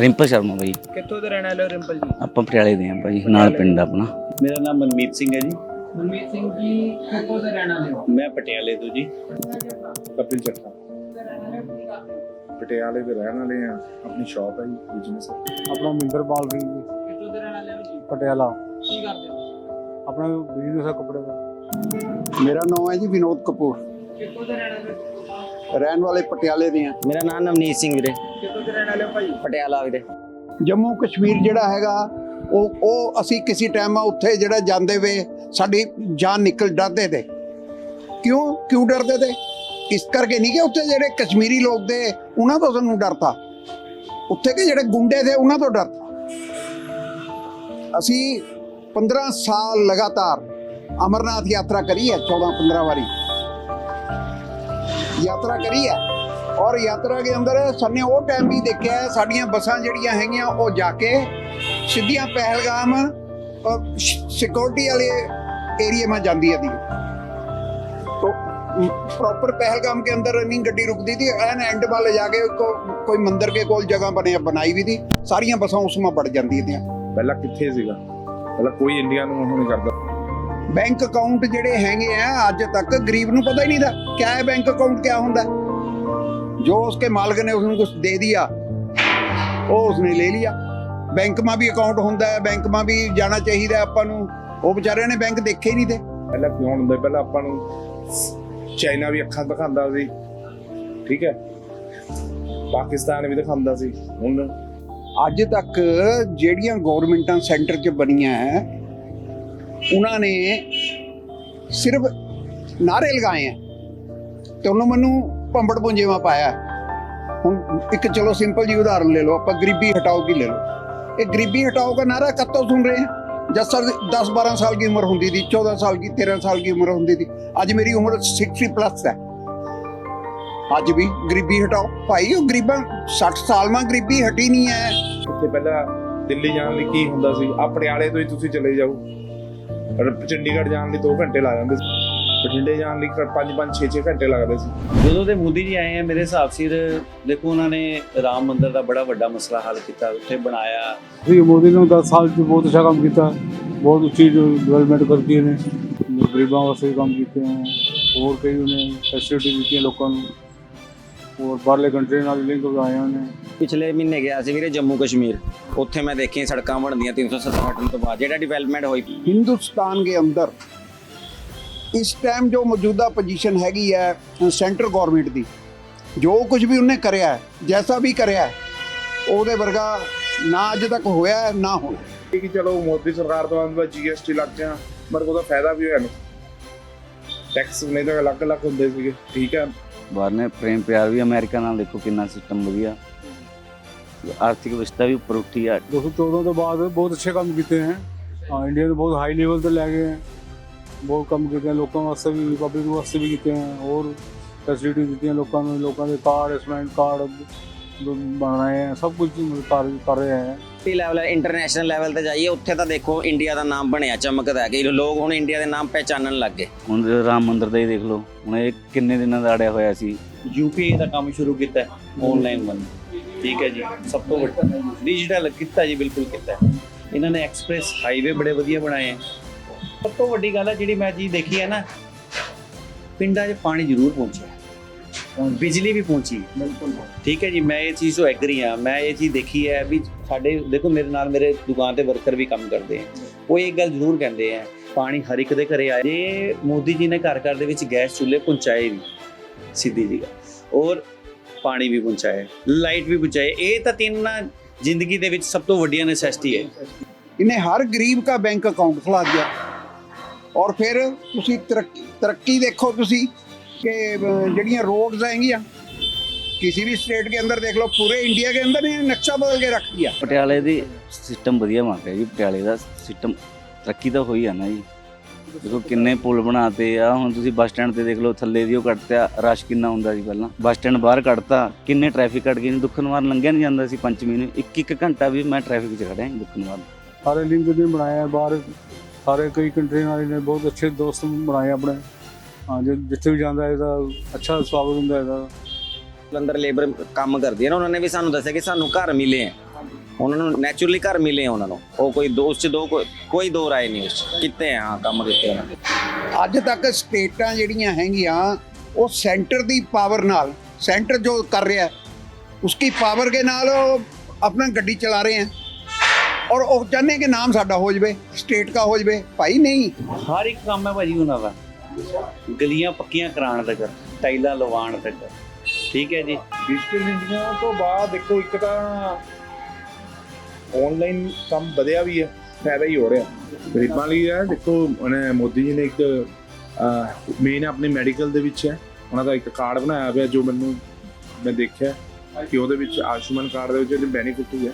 ਰਿੰਪਲ ਸ਼ਰਮਾ ਭਾਈ ਕਿੱਥੋਂ ਦੇ ਰਹਿਣ ਵਾਲੇ ਹੋ ਰਿੰਪਲ ਜੀ? ਆਪਾਂ ਪਟਿਆਲੇ ਦੇ ਆ ਭਾਈ ਨਾਲ ਪਿੰਡ ਆਪਣਾ। ਮੇਰਾ ਨਾਮ ਮਨਮੀਤ ਸਿੰਘ ਹੈ ਜੀ। ਮਨਮੀਤ ਸਿੰਘ ਜੀ ਕਿੱਥੋਂ ਦੇ ਰਹਿਣ ਵਾਲੇ ਹੋ? ਮੈਂ ਪਟਿਆਲੇ ਤੋਂ ਜੀ। ਕਪਿਲ ਚੱਠਾ। ਪਟਿਆਲੇ ਦੇ ਰਹਿਣ ਵਾਲੇ ਆ ਆਪਣੀ ਸ਼ਾਪ ਹੈ ਜੀ ਬਿਜ਼ਨਸ ਆਪਣਾ ਮਿੰਦਰਪਾਲ ਸਿੰਘ ਜੀ। ਕਿੱਥੋਂ ਦੇ ਰਹਿਣ ਵਾਲੇ ਹੋ ਜੀ? ਪਟਿਆਲਾ। ਕੀ ਕਰਦੇ ਹੋ? ਆਪਣਾ ਬਿਜ਼ਨਸ ਹੈ ਕੱਪੜੇ ਦਾ। ਮੇਰਾ ਨਾਮ ਹੈ ਜੀ ਵਿਨੋਦ ਕਪੂਰ। ਕਿੱਥੋਂ ਦੇ ਰਹਿਣ ਵਾਲੇ ਹੋ? ਰਹਿਣ ਵਾਲੇ ਪਟਿਆਲੇ ਦੇ ਆ। ਮੇਰਾ ਨਾਮ ਨਵਨੀਤ ਸਿੰਘ ਵੀਰੇ। ਕਿੱਥੋਂ ਦੇ ਰਹਿਣ ਵਾਲੇ ਹੋ ਭਾਈ? ਪਟਿਆਲਾ ਵੀਰੇ। ਜੰਮੂ ਕਸ਼ਮੀਰ ਜਿਹੜਾ ਹੈਗਾ ਉਹ ਉਹ ਅਸੀਂ ਕਿਸੇ ਟਾਈਮ ਉੱਥੇ ਜਿਹੜਾ ਜਾਂਦੇ ਵੇ ਸਾਡੀ ਜਾਨ ਨਿਕਲ ਡਰਦੇ ਤੇ। ਕਿਉਂ? ਕਿਉਂ ਡਰਦੇ ਤੇ? ਇਸ ਕਰਕੇ ਨਹੀਂ ਕਿ ਉੱਥੇ ਜਿਹੜੇ ਕਸ਼ਮੀਰੀ ਲੋਕ ਦੇ ਉਹਨਾਂ ਤੋਂ ਸਾਨੂੰ ਡਰ ਤਾ ਉੱਥੇ ਕੇ ਜਿਹੜੇ ਗੁੰਡੇ ਥੇ ਉਹਨਾਂ ਤੋਂ ਡਰ ਤਾ ਅਸੀਂ 15 ਸਾਲ ਲਗਾਤਾਰ ਅਮਰਨਾਥ ਯਾਤਰਾ ਕਰੀ ਹੈ 14 15 ਵਾਰੀ। ਯਾਤਰਾ ਕਰੀ ਹੈ। ਔਰ ਯਾਤਰਾ ਦੇ ਅੰਦਰ ਸਾਨੇ ਉਹ ਟਾਈਮ ਵੀ ਦੇਖਿਆ ਸਾਡੀਆਂ ਬੱਸਾਂ ਜਿਹੜੀਆਂ ਹੈਗੀਆਂ, ਉਹ ਜਾ ਕੇ ਸਿੱਧੀਆਂ ਪਹਿਲਗਾਮ ਸਿਕਿਉਰਿਟੀ ਵਾਲੇ ਏਰੀਆ ਮਾ ਜਾਂਦੀ ਹੈ ਦੀ ਪ੍ਰੋਪਰ ਪਹਿਲਗਾਮ ਕੇ ਅੰਦਰ ਨਹੀਂ ਗੱਡੀ ਰੁਕਦੀ ਥੀ ਐਨ ਐਂਡ ਵੱਲ ਜਾ ਕੇ ਕੋਈ ਮੰਦਿਰ ਕੇ ਕੋਲ ਜਗ੍ਹਾ ਬਣਿਆ ਬਣਾਈ ਵੀ ਥੀ ਸਾਰੀਆਂ ਬੱਸਾਂ ਉਸ ਮਾ ਵੜ ਜਾਂਦੀਆਂ ਥੀਆਂ ਪਹਿਲਾਂ ਕਿੱਥੇ ਸੀਗਾ? ਪਹਿਲਾਂ ਕੋਈ ਇੰਡੀਆ ਨੂੰ ਉਹ ਨਹੀਂ ਕਰਦਾ। ਬੈਂਕ ਅਕਾਊਂਟ ਜਿਹੜੇ ਹੈਗੇ ਆ ਅੱਜ ਤੱਕ ਗਰੀਬ ਨੂੰ ਪਤਾ ਹੀ ਨਹੀਂ ਦਾ ਕਿਆ ਹੈ ਬੈਂਕ ਅਕਾਊਂਟ ਕਿਆ ਹੁੰਦਾ। ਜੋ ਉਸਕੇ ਮਾਲਕ ਨੇ ਉਸ ਕੁਝ ਦੇ ਦਿਆ ਉਹ ਉਸਨੇ ਲੈ ਲਿਆ। ਬੈਂਕ ਮਾ ਵੀ ਅਕਾਊਂਟ ਹੁੰਦਾ ਹੈ ਬੈਂਕ ਮਾ ਵੀ ਜਾਣਾ ਚਾਹੀਦਾ ਆਪਾਂ ਨੂੰ। ਉਹ ਵਿਚਾਰਿਆਂ ਨੇ ਬੈਂਕ ਦੇਖੇ ਹੀ ਨਹੀਂ ਤੇ। ਪਹਿਲਾਂ ਕਿਉਂ ਹੁੰਦਾ? ਪਹਿਲਾਂ ਆਪਾਂ ਨੂੰ ਚਾਈਨਾ ਵੀ ਅੱਖਾਂ ਦਿਖਾਉਂਦਾ ਸੀ। ਠੀਕ ਹੈ। ਪਾਕਿਸਤਾਨ ਵੀ ਦਿਖਾਉਂਦਾ ਸੀ। ਹੁਣ ਅੱਜ ਤੱਕ ਜਿਹੜੀਆਂ ਗਵਰਨਮੈਂਟਾਂ ਸੈਂਟਰ 'ਚ ਬਣੀਆਂ ਹੈ ਉਹਨਾਂ ਨੇ ਸਿਰਫ ਨਾਰੇ ਲਗਾਏ ਆ ਤੇ ਉਹਨੂੰ ਮੈਨੂੰ ਭੰਬੜ ਪੁੰਜੇਵਾ ਪਾਇਆ। ਹੁਣ ਇੱਕ ਚਲੋ ਸਿੰਪਲ ਜੀ ਉਦਾਹਰਨ ਲੈ ਲਓ, ਆਪਾਂ ਗਰੀਬੀ ਹਟਾਓ ਕੀ ਲੈ ਲਓ? ਇਹ ਗਰੀਬੀ ਹਟਾਓ ਦਾ ਨਾਰਾ ਕੱਤੋਂ ਸੁਣ ਰਹੇ ਹਾਂ ਜਦ 10 12 ਸਾਲ ਦੀ ਉਮਰ ਹੁੰਦੀ ਦੀ 14 ਸਾਲ ਦੀ 13 ਸਾਲ ਦੀ ਉਮਰ ਹੁੰਦੀ ਦੀ ਅੱਜ ਮੇਰੀ ਉਮਰ 60 ਪਲੱਸ ਹੈ। ਅੱਜ ਵੀ ਗਰੀਬੀ ਹਟਾਓ। ਭਾਈ, ਉਹ ਗਰੀਬਾਂ 60 ਸਾਲ ਮਾਂ ਗਰੀਬੀ ਹਟੀ ਨਹੀਂ ਹੈ। ਪਹਿਲਾਂ ਦਿੱਲੀ ਜਾਣ ਲਈ ਕੀ ਹੁੰਦਾ ਸੀ? ਆ ਪਟਿਆਲੇ ਤੋਂ ਹੀ ਤੁਸੀਂ ਚਲੇ ਜਾਓ। ਔਰ ਚੰਡੀਗੜ੍ਹ ਜਾਣ ਲਈ 2 ਘੰਟੇ ਲੱਗ ਜਾਂਦੇ ਸੀ। ਬਠਿੰਡੇ ਜਾਣ ਲਈ 5 5 6 6 ਘੰਟੇ ਲੱਗਦੇ ਸੀ। ਜਦੋਂ ਦੇ ਮੋਦੀ ਜੀ ਆਏ ਆ ਮੇਰੇ ਹਿਸਾਬ ਸਿਰ ਦੇਖੋ ਉਹਨਾਂ ਨੇ ਰਾਮ ਮੰਦਿਰ ਦਾ ਬੜਾ ਵੱਡਾ ਮਸਲਾ ਹੱਲ ਕੀਤਾ ਉੱਥੇ ਬਣਾਇਆ। ਵੀ ਮੋਦੀ ਨੇ 10 ਸਾਲ ਚ ਬਹੁਤ ਅੱਛਾ ਕੰਮ ਕੀਤਾ ਬਹੁਤ ਉੱਚੀ ਡਿਵੈਲਪਮੈਂਟ ਕਰਤੀ ਨੇ ਗਰੀਬਾਂ ਵਾਸਤੇ ਕੰਮ ਕੀਤੇ ਹੋਰ ਕਈ ਉਹਨੇ ਫੈਸਿਲਿਟੀ ਦਿੱਤੀਆਂ ਲੋਕਾਂ ਨੂੰ। ਹੋਰ ਬਾਹਰਲੇ ਕੰਟਰੀ ਨਾਲ ਲਿੰਕ ਬਣਾਏ ਉਹਨੇ। ਪਿਛਲੇ ਮਹੀਨੇ ਗਿਆ ਸੀ ਵੀਰੇ ਜੰਮੂ ਕਸ਼ਮੀਰ। ਉੱਥੇ ਮੈਂ ਦੇਖੀ ਸੜਕਾਂ ਬਣਦੀਆਂ 367 ਤੋਂ ਬਾਅਦ ਜਿਹੜਾ ਡਿਵੈਲਪਮੈਂਟ ਹੋਈ। ਹਿੰਦੁਸਤਾਨ ਦੇ ਅੰਦਰ ਇਸ ਟਾਈਮ ਜੋ ਮੌਜੂਦਾ ਪੋਜੀਸ਼ਨ ਹੈਗੀ ਹੈ ਸੈਂਟਰ ਗਵਰਨਮੈਂਟ ਦੀ ਜੋ ਕੁਝ ਵੀ ਉਹਨੇ ਕਰਿਆ ਹੈ ਜੈਸਾ ਵੀ ਕਰਿਆ ਹੈ ਉਹਦੇ ਵਰਗਾ ਨਾ ਅੱਜ ਤੱਕ ਹੋਇਆ ਹੈ, ਨਾ ਹੋਣਾ। ਕਿ ਚਲੋ ਮੋਦੀ ਸਰਕਾਰ ਤੋਂ ਆਉਂਦਾ ਜੀਐਸਟੀ ਲੱਗ ਗਿਆ ਪਰ ਉਹਦਾ ਫਾਇਦਾ ਵੀ ਹੋਇਆ ਨੂੰ। ਟੈਕਸ ਨਹੀਂ ਤਾਂ ਅਲੱਗ ਅਲੱਗ ਹੁੰਦੇ ਸੀਗੇ ਠੀਕ ਹੈ। ਬਾਹਰ ਨੇ, ਪ੍ਰੇਮ ਪਿਆਰ ਵੀ ਅਮਰੀਕਾ ਨਾਲ ਦੇਖੋ ਕਿੰਨਾ ਸਿਸਟਮ ਵਧੀਆ। ਆਰਥਿਕ ਵਿਵਸਥਾ ਵੀ ਉੱਪਰ ਉੱਠੀ ਆ। 2014 ਤੋਂ ਬਾਅਦ ਬਹੁਤ ਅੱਛੇ ਕੰਮ ਕੀਤੇ ਹੈ। ਹਾਂ ਇੰਡੀਆ ਨੂੰ ਬਹੁਤ ਹਾਈ ਲੈਵਲ ਤੇ ਲੈ ਗਏ ਹੈ। ਬਹੁਤ ਕੰਮ ਕੀਤੇ ਲੋਕਾਂ ਵਾਸਤੇ ਵੀ ਪਬਲਿਕ ਵਾਸਤੇ ਵੀ ਕੀਤੇ ਹੈ। ਹੋਰ ਫੈਸਿਲਿਟੀ ਦਿੱਤੀਆਂ ਲੋਕਾਂ ਨੂੰ, ਲੋਕਾਂ ਦੇ ਕਾਰਡ ਸਮੈਂਟ ਕਾਰਡ ਬਣ ਰਹੇ ਹੈ ਸਭ ਕੁਝ ਕਰ ਕਰ ਰਹੇ ਹੈ। ਟੀ ਲੈਵਲ ਇੰਟਰਨੈਸ਼ਨਲ ਲੈਵਲ ਤੇ ਜਾਈਏ ਉੱਥੇ ਤਾਂ ਦੇਖੋ ਇੰਡੀਆ ਦਾ ਨਾਮ ਬਣਿਆ ਚਮਕਦਾ ਹੈ ਕਿ ਲੋਕ ਹੁਣ ਇੰਡੀਆ ਦੇ ਨਾਮ ਪਹਿਚਾਨਣ ਲੱਗ ਗਏ। ਹੁਣ ਰਾਮ ਮੰਦਿਰ ਦਾ ਹੀ ਦੇਖ ਲਓ। ਹੁਣ ਇਹ ਕਿੰਨੇ ਦਿਨਾਂ ਦਾ ਅੜਿਆ ਹੋਇਆ ਸੀ? ਯੂਪੀਆਈ ਦਾ ਕੰਮ ਸ਼ੁਰੂ ਕੀਤਾ ਆਨਲਾਈਨ ਵਨ ਠੀਕ ਹੈ ਜੀ ਸਭ ਤੋਂ ਵੱਡਾ ਡਿਜੀਟਲ ਕੀਤਾ ਜੀ ਬਿਲਕੁਲ ਕੀਤਾ। ਇਹਨਾਂ ਨੇ ਐਕਸਪ੍ਰੈਸ ਹਾਈਵੇ ਬੜੇ ਵਧੀਆ ਬਣਾਏ ਹੈ। ਸਭ ਤੋਂ ਵੱਡੀ ਗੱਲ ਹੈ ਜਿਹੜੀ ਮੈਂ ਚੀਜ਼ ਦੇਖੀ ਹੈ ਨਾ ਪਿੰਡਾਂ 'ਚ ਪਾਣੀ ਜ਼ਰੂਰ ਪਹੁੰਚਿਆ ਬਿਜਲੀ ਵੀ ਪਹੁੰਚੀ। ਬਿਲਕੁਲ। ਠੀਕ ਹੈ ਜੀ ਮੈਂ ਇਹ ਚੀਜ਼ ਤੋਂ ਐਗਰੀ ਹਾਂ। ਮੈਂ ਇਹ ਚੀਜ਼ ਦੇਖੀ ਹੈ ਵੀ ਸਾਡੇ ਦੇਖੋ ਮੇਰੇ ਨਾਲ ਮੇਰੇ ਦੁਕਾਨ ਤੇ ਵਰਕਰ ਵੀ ਕੰਮ ਕਰਦੇ ਹੈ ਉਹ ਇੱਕ ਗੱਲ ਜ਼ਰੂਰ ਕਹਿੰਦੇ ਆ ਪਾਣੀ ਹਰ ਇੱਕ ਦੇ ਘਰੇ ਆਏ ਜੇ ਮੋਦੀ ਜੀ ਨੇ ਘਰ ਘਰ ਦੇ ਵਿੱਚ ਗੈਸ ਚੁੱਲ੍ਹੇ ਪਹੁੰਚਾਏ ਵੀ ਸਿੱਧੀ ਜੀ ਗੱਲ। ਔਰ ਪਾਣੀ ਵੀ ਪਹੁੰਚਾਏ ਲਾਈਟ ਵੀ ਪਹੁੰਚਾਏ ਇਹ ਤਾਂ ਤਿੰਨਾਂ ਜ਼ਿੰਦਗੀ ਦੇ ਵਿੱਚ ਸਭ ਤੋਂ ਵੱਡੀਆਂ ਨੈਸੈਸਿਟੀ ਹੈ। ਇਹਨੇ ਹਰ ਗਰੀਬ ਦਾ ਬੈਂਕ ਅਕਾਊਂਟ ਖੁਲਾ ਦਿਆ। ਔਰ ਫਿਰ ਤੁਸੀਂ ਤਰੱਕੀ ਤਰੱਕੀ ਦੇਖੋ ਤੁਸੀਂ कि अ, ਜਿਹੜੀਆਂ रोड्स आएंगी किसी भी स्टेट के अंदर देख लो पूरे इंडिया के अंदर इन्हें नक्शा बदल के रख दिया ਪਟਿਆਲੇ ਦੀ ਸਿਸਟਮ ਵਧੀਆ ਬਣ ਰਿਹਾ ਜੀ ਪਟਿਆਲੇ ਦਾ ਸਿਸਟਮ ਤਰੱਕੀ ਤਾਂ ਹੋਈ ਆ ਨਾ ਜੀ ਦੇਖੋ ਕਿੰਨੇ ਪੁਲ ਬਣਾਤੇ ਆ ਹੁਣ ਤੁਸੀਂ ਬੱਸ ਸਟੈਂਡ ਤੇ ਦੇਖ ਲਓ ਥੱਲੇ ਦੀ ਉਹ ਕੱਟਿਆ ਰਸ਼ ਕਿੰਨਾ ਹੁੰਦਾ ਸੀ ਪਹਿਲਾਂ ਬੱਸ ਸਟੈਂਡ ਬਾਹਰ ਕੱਢਤਾ ਕਿੰਨੇ ਟ੍ਰੈਫਿਕ ਕੱਟ ਗਏ ਦੁੱਖਨ ਵਾਰ ਲੰਘਿਆ ਨਹੀਂ ਜਾਂਦਾ ਸੀ ਪੰਚਮੀ ਨੂੰ ਇੱਕ ਇੱਕ ਘੰਟਾ ਵੀ ਮੈਂ ਟ੍ਰੈਫਿਕ 'ਚ ਖੜਿਆ ਦੁੱਖਨ ਵਾਰ ਸਾਰੇ ਲਿੰਕ ਨੇ ਬਣਾਏ ਹੈ ਬਾਹਰ ਸਾਰੇ ਕਈ ਕੰਟਰੀ ਨਾਲ ਇਹਨੇ ਬਹੁਤ ਅੱਛੇ ਦੋਸਤ ਬਣਾਏ ਆਪਣੇ ਹਾਂ ਜੇ ਜਿੱਥੇ ਵੀ ਜਾਂਦਾ ਇਹਦਾ ਅੱਛਾ ਸਵਾਗਤ ਹੁੰਦਾ ਇਹਦਾ। ਅੰਦਰ ਲੇਬਰ ਕੰਮ ਕਰਦੀ ਹੈ ਨਾ ਉਹਨਾਂ ਨੇ ਵੀ ਸਾਨੂੰ ਦੱਸਿਆ ਕਿ ਸਾਨੂੰ ਘਰ ਮਿਲੇ ਹੈ ਉਹਨਾਂ ਨੂੰ ਨੇਚਰਲੀ ਘਰ ਮਿਲੇ ਹੈ ਉਹਨਾਂ ਨੂੰ। ਉਹ ਕੋਈ ਦੋਸਤ ਦੋ ਕੋਈ ਦੋ ਰਾਏ ਨਹੀਂ ਉਸ 'ਚ। ਕੀਤੇ ਹੈ, ਕੰਮ ਕੀਤੇ ਉਹਨਾਂ ਅੱਜ ਤੱਕ ਸਟੇਟਾਂ ਜਿਹੜੀਆਂ ਹੈਗੀਆਂ ਉਹ ਸੈਂਟਰ ਦੀ ਪਾਵਰ ਨਾਲ ਸੈਂਟਰ ਜੋ ਕਰ ਰਿਹਾ ਹੈ, ਉਸकी ਪਾਵਰ ਦੇ ਨਾਲ ਉਹ ਆਪਣਾ ਗੱਡੀ ਚਲਾ ਰਹੇ ਹੈ ਔਰ ਉਹ ਚਾਹੁੰਦੇ ਕਿ ਨਾਮ ਸਾਡਾ ਹੋ ਜਵੇ ਸਟੇਟ ਦਾ ਹੋ ਜਵੇ। ਭਾਈ ਨਹੀਂ। ਹਰ ਇੱਕ ਕੰਮ ਹੈ ਭਾਜੀ ਉਹਨਾਂ ਦਾ। ਗਲੀਆਂ ਪੱਕੀਆਂ ਕਰਾਉਣ ਤੱਕ, ਟਾਈਲਾਂ ਲਵਾਉਣ ਤੱਕ। ਠੀਕ ਹੈ ਜੀ? ਡਿਜੀਟਲ ਇੰਡੀਆ ਤੋਂ ਬਾਅਦ ਦੇਖੋ, ਇੱਕ ਤਾਂ ਆਨਲਾਈਨ ਕੰਮ ਵਧਿਆ ਵੀ ਹੈ, ਫਾਇਦਾ ਹੀ ਹੋ ਰਿਹਾ। ਗਰੀਬਾਂ ਲਈ ਹੈ, ਦੇਖੋ, ਉਹਨੇ ਮੋਦੀ ਜੀ ਨੇ ਇੱਕ ਮੇਨ ਆਪਣੇ ਮੈਡੀਕਲ ਦੇ ਵਿੱਚ ਹੈ। ਉਹਨਾਂ ਦਾ ਇੱਕ ਕਾਰਡ ਬਣਾਇਆ ਹੋਇਆ, ਜੋ ਮੈਨੂੰ, ਮੈਂ ਦੇਖਿਆ ਕਿ ਉਹਦੇ ਵਿੱਚ ਆਯੁਸ਼ਮਾਨ ਕਾਰਡ ਦੇ ਵਿੱਚ ਬੈਨੀਫਿਟ ਹੀ ਹੈ।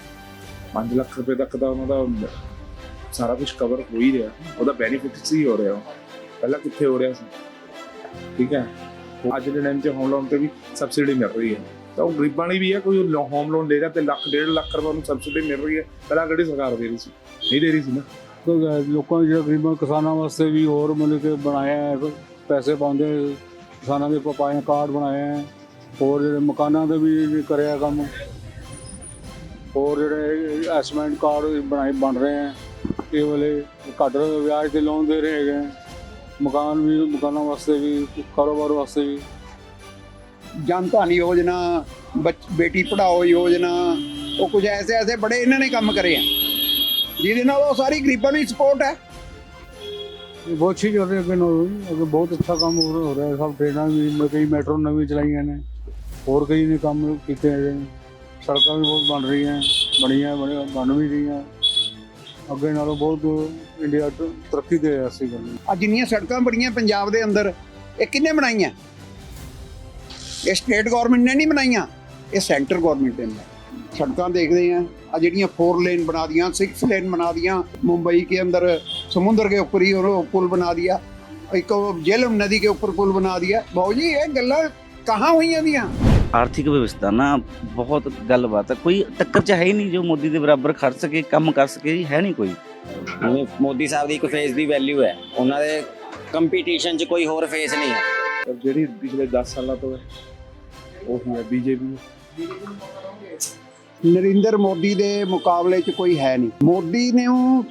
5 ਲੱਖ ਰੁਪਏ ਤੱਕ ਦਾ ਉਹਨਾਂ ਦਾ ਸਾਰਾ ਕੁਝ ਕਵਰ ਹੋ ਹੀ ਰਿਹਾ, ਉਹਦਾ ਬੈਨੀਫਿਟ ਹੀ ਹੋ ਰਿਹਾ। ਪਹਿਲਾਂ ਕਿੱਥੇ ਹੋ ਰਿਹਾ ਸੀ? ਠੀਕ ਹੈ। ਅੱਜ ਦੇ ਟਾਈਮ 'ਚ ਹੋਮ ਲੋਨ ਤੇ ਵੀ ਸਬਸਿਡੀ ਮਿਲ ਰਹੀ ਹੈ। ਤਾਂ ਉਹ ਗਰੀਬਾਂ ਲਈ ਵੀ ਹੈ, ਕੋਈ ਹੋਮ ਲੋਨ ਲੈ ਰਿਹਾ ਤੇ ਲੱਖ ਡੇਢ ਲੱਖ ਰੁਪਏ ਨੂੰ ਸਬਸਿਡੀ ਮਿਲ ਰਹੀ ਹੈ। ਪਹਿਲਾਂ ਕਿਹੜੀ ਸਰਕਾਰ ਦੇ ਰਹੀ ਸੀ? ਨਹੀਂ ਦੇ ਰਹੀ ਸੀ ਨਾ। ਲੋਕਾਂ ਦੇ ਜਿਹੜਾ ਗਰੀਬਾਂ, ਕਿਸਾਨਾਂ ਵਾਸਤੇ ਵੀ ਹੋਰ ਮਤਲਬ ਕਿ ਬਣਾਇਆ ਹੈ ਪੈਸੇ ਪਾਉਂਦੇ ਕਿਸਾਨਾਂ ਦੇ ਪਾਏ, ਕਾਰਡ ਬਣਾਇਆ ਹੈ। ਹੋਰ ਜਿਹੜੇ ਮਕਾਨਾਂ ਦੇ ਵੀ ਕਰਿਆ ਕੰਮ। ਹੋਰ ਜਿਹੜੇ ਐਸਮੈਂਟ ਕਾਰਡ ਬਣਾਏ ਬਣ ਰਹੇ ਹੈ। ਇਹ ਵਾਲੇ ਘੱਟ ਵਿਆਜ ਤੇ ਲੋਨ ਦੇ ਰਹੇ ਹੈਗੇ ਹੈ। ਮਕਾਨ ਵੀ ਮਕਾਨਾਂ ਵਾਸਤੇ ਵੀ ਕਾਰੋਬਾਰ ਵਾਸਤੇ ਵੀ। ਜਨ ਧਨ ਯੋਜਨਾ ਬੇਟੀ ਪੜਾਓ ਯੋਜਨਾ ਉਹ ਕੁਝ ਐਸੇ ਐਸੇ ਬੜੇ ਇਹਨਾਂ ਨੇ ਕੰਮ ਕਰੇ ਆ। ਜਿਹਦੇ ਨਾਲ ਉਹ ਸਾਰੀ ਗਰੀਬਾਂ ਨੂੰ ਸਪੋਰਟ ਹੈ। ਇਹ ਬਹੁਤ ਅੱਛੀ ਚੱਲ ਰਹੀ ਹੈ ਅੱਗੇ ਬਹੁਤ ਅੱਛਾ ਕੰਮ ਹੋ ਹੋ ਰਿਹਾ ਹੈ। ਸਭ ਟ੍ਰੇਨਾਂ ਵੀ ਮ- ਕਈ ਮੈਟਰੋ ਨਵੀਂ ਚਲਾਈਆਂ ਨੇ। ਹੋਰ ਕਈ ਨੇ ਕੰਮ ਕੀਤੇ ਨੇ। ਸੜਕਾਂ ਵੀ ਬਹੁਤ ਬਣ ਰਹੀਆਂ ਬਣੀਆਂ ਬਣ ਬਣ ਵੀ ਰਹੀਆਂ। ਅੱਗੇ ਨਾਲੋਂ ਬਹੁਤ ਇੰਡੀਆ ਤਰੱਕੀ ਦੇ ਰਿਹਾ ਸੀ ਗੱਲ ਅੱਜ ਜਿੰਨੀਆਂ ਸੜਕਾਂ ਬਣੀਆਂ ਪੰਜਾਬ ਦੇ ਅੰਦਰ, ਇਹ ਕਿੰਨੇ ਬਣਾਈਆਂ? ਇਹ ਸਟੇਟ ਗਵਰਨਮੈਂਟ ਨੇ ਨਹੀਂ ਬਣਾਈਆਂ, ਇਹ ਸੈਂਟਰ ਗਵਰਨਮੈਂਟ ਨੇ ਬਣਾਈਆਂ। ਸੜਕਾਂ ਦੇਖਦੇ ਆ ਆ ਜਿਹੜੀਆਂ ਫੋਰ ਲੇਨ ਬਣਾ ਦੀਆਂ ਸਿਕਸ ਲੇਨ ਬਣਾ ਦੀਆਂ, ਮੁੰਬਈ ਕੇ ਅੰਦਰ ਸਮੁੰਦਰ ਕੇ ਉੱਪਰ ਹੀ ਉਹ ਪੁਲ ਬਣਾ ਦਿਆ, ਇੱਕ ਜੇਲਮ ਨਦੀ ਕੇ ਉੱਪਰ ਪੁਲ ਬਣਾ ਦਿਆ। ਬਾਉ ਜੀ, ਇਹ ਗੱਲਾਂ ਕਹਾਂ ਹੋਈਆਂ ਦੀਆਂ? ਆਰਥਿਕ ਵਿਵਸਥਾ ਨਾ ਬਹੁਤ ਗੱਲਬਾਤ ਹੈ। ਕੋਈ ਟੱਕਰ ਚ ਹੈ ਹੀ ਨਹੀਂ ਜੋ ਮੋਦੀ ਦੇ ਬਰਾਬਰ ਖੜ ਸਕੇ ਕੰਮ ਕਰ ਸਕੇ ਜੀ ਹੈ ਨਹੀਂ ਕੋਈ। ਜਿਵੇਂ ਮੋਦੀ ਸਾਹਿਬ ਦੀ ਇੱਕ ਫੇਸ ਦੀ ਵੈਲਿਊ ਹੈ। ਉਹਨਾਂ ਦੇ ਕੰਪੀਟੀਸ਼ਨ 'ਚ ਕੋਈ ਹੋਰ ਫੇਸ ਨਹੀਂ ਹੈ। ਪਰ ਜਿਹੜੀ ਪਿਛਲੇ 10 ਸਾਲਾਂ ਤੋਂ ਹੈ ਉਹ ਹੀ ਹੈ ਬੀਜੇਪੀ ਨਰਿੰਦਰ ਮੋਦੀ ਦੇ ਮੁਕਾਬਲੇ 'ਚ ਕੋਈ ਹੈ ਨਹੀਂ। ਮੋਦੀ ਨੂੰ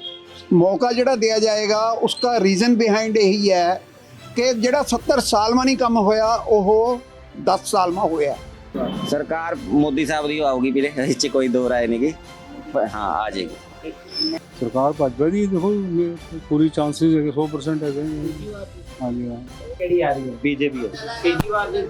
ਮੌਕਾ ਜਿਹੜਾ ਦਿਆ ਜਾਏਗਾ ਉਸका ਰੀਜ਼ਨ ਬਿਹਾਈਂਡ ਇਹੀ ਹੈ ਕਿ ਜਿਹੜਾ 70 ਸਾਲ ਮਾ ਨਹੀਂ ਕੰਮ ਹੋਇਆ ਉਹ 10 ਸਾਲ ਮਾ ਹੋਇਆ। ਸਰਕਾਰ ਮੋਦੀ ਸਾਹਿਬ ਦੀ ਆਊਗੀ ਵੀਰੇ ਇਸ 'ਚ ਕੋਈ ਦੋ ਰਾਏ ਨਹੀਂਗੀ ਪਰ ਹਾਂ ਆ ਜਾਏਗੀ ਸਰਕਾਰ ਭੱਜ ਪਈ ਦੇਖੋ ਇਹ ਪੂਰੀ ਚਾਂਸਸ ਹੈਗੇ 100% ਹੈਗੇ ਨੇ। ਹਾਂਜੀ ਹਾਂ ਕਿਹੜੀ ਆ ਰਹੀ ਹੈ ਬੀਜੇਪੀ ਹੈ ਕੇਜਰੀਵਾਲ